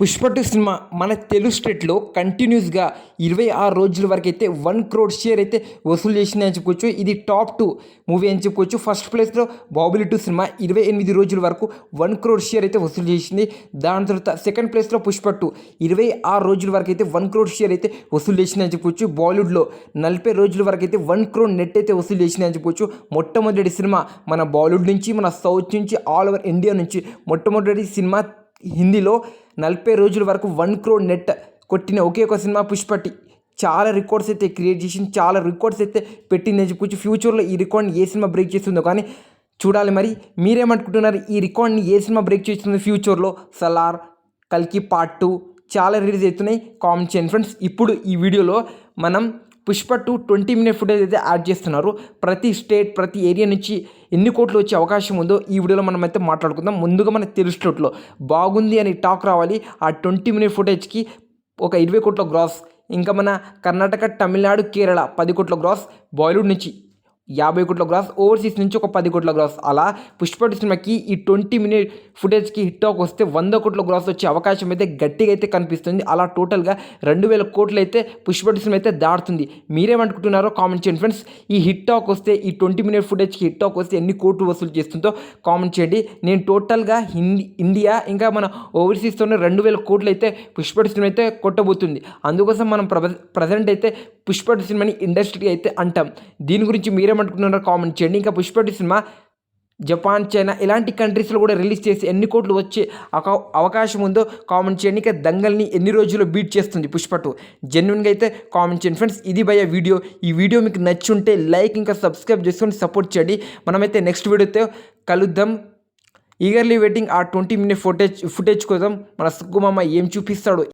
Pushpa two cinema మన తెలుగు స్టేట్లో కంటిన్యూస్గా ఇరవై ఆరు రోజుల వరకు అయితే వన్ క్రోడ్ షేర్ అయితే వసూలు చేసింది అని చెప్పుకోవచ్చు. ఇది టాప్ టూ మూవీ అని చెప్పుకోవచ్చు. ఫస్ట్ ప్లేస్లో బాబులి టూ సినిమా ఇరవై ఎనిమిది రోజుల వరకు వన్ క్రోడ్ షేర్ అయితే వసూలు చేసింది. దాని తర్వాత సెకండ్ ప్లేస్లో పుష్ప టూ ఇరవై ఆరు రోజుల వరకు అయితే వన్ క్రోడ్ షేర్ అయితే వసూలు చేసింది అని చెప్పుకోవచ్చు. బాలీవుడ్లో నలభై రోజుల వరకు అయితే వన్ క్రోడ్ నెట్ అయితే వసూలు చేసింది అని చెప్పుకోవచ్చు. మొట్టమొదటి సినిమా మన బాలీవుడ్ నుంచి మన సౌత్ నుంచి ఆల్ ఓవర్ ఇండియా నుంచి మొట్టమొదటి సినిమా హిందీలో నలభై రోజుల వరకు వన్ క్రోడ్ నెట్ కొట్టిన ఒకే ఒక సినిమా పుష్పటి. చాలా రికార్డ్స్ అయితే క్రియేట్ చేసింది చాలా రికార్డ్స్ అయితే పెట్టింది. అని చెప్పుకోవచ్చు ఫ్యూచర్లో ఈ రికార్డ్ని ఏ సినిమా బ్రేక్ చేస్తుందో కానీ చూడాలి మరి. మీరేమనుకుంటున్నారు ఈ రికార్డ్ని ఏ సినిమా బ్రేక్ చేస్తుంది ఫ్యూచర్లో? సలార్ కల్కి పార్ట్ టూ చాలా రిలీజ్ అవుతున్నాయి. కామెంట్ చేయండి ఫ్రెండ్స్. ఇప్పుడు ఈ వీడియోలో మనం Pushpa two twenty minute footage అయితే యాడ్ చేస్తున్నారు. ప్రతి స్టేట్ ప్రతి ఏరియా నుంచి ఎన్ని కోట్లు వచ్చే అవకాశం ఉందో ఈ వీడియోలో మనం అయితే మాట్లాడుకుందాం. ముందుగా మన తెలుగు బాగుంది అని టాక్ రావాలి. ఆ ట్వంటీ మినిట్ ఫుటేజ్కి ఒక ఇరవై కోట్ల గ్రాస్. ఇంకా మన కర్ణాటక తమిళనాడు కేరళ పది కోట్ల గ్రాస్. బాలీవుడ్ నుంచి యాభై కోట్ల గ్రాస్ ఓవర్సీస్ నుంచి ఒక పది కోట్ల గ్రాస్. అలా పుష్పటి సినిమాకి ఈ ట్వంటీ మినిట్ ఫుటేజ్కి హిట్ టాక్ వస్తే వంద కోట్ల గ్రాస్ వచ్చే అవకాశం అయితే గట్టిగా అయితే కనిపిస్తుంది. అలా టోటల్గా రెండు వేల కోట్లు అయితే పుష్పటి సినిమా అయితే దాటుతుంది. మీరేమనుకుంటున్నారో కామెంట్ చేయండి ఫ్రెండ్స్. ఈ హిట్ టాక్ వస్తే ఈ ట్వంటీ మినిట్ ఫుటేజ్కి హిట్ టాక్ వస్తే ఎన్ని కోట్లు వసూలు చేస్తుందో కామెంట్ చేయండి. నేను టోటల్గా హిందీ ఇండియా ఇంకా మన ఓవర్సీస్తోనే రెండు వేల కోట్లు అయితే పుష్పటి సినిమా అయితే కొట్టబోతుంది. అందుకోసం మనం ప్రజెంట్ అయితే పుష్పటి సినిమాని ఇండస్ట్రీ అయితే అంటాం. దీని గురించి మీరేమనుకుంటున్నారో కామెంట్ చేయండి. ఇంకా పుష్పటి సినిమా జపాన్ చైనా ఇలాంటి కంట్రీస్లో కూడా రిలీజ్ చేసి ఎన్ని కోట్లు వచ్చే అవకాశం ఉందో కామెంట్ చేయండి. ఇంకా దంగల్ని ఎన్ని రోజుల్లో బీట్ చేస్తుంది పుష్ప టూ జెన్యున్గా అయితే కామెంట్ చేయండి. ఫ్రెండ్స్ ఇది భయ వీడియో. ఈ వీడియో మీకు నచ్చుంటే లైక్ ఇంకా సబ్స్క్రైబ్ చేసుకొని సపోర్ట్ చేయండి. మనమైతే నెక్స్ట్ వీడియోతో కలుద్దాం. ఈగర్లీ వెయిటింగ్ ఆ ట్వంటీ మినిట్ ఫుటేజ్ ఫుటేజ్ కోసం మన సుక్కుమామ ఏం చూపిస్తాడో?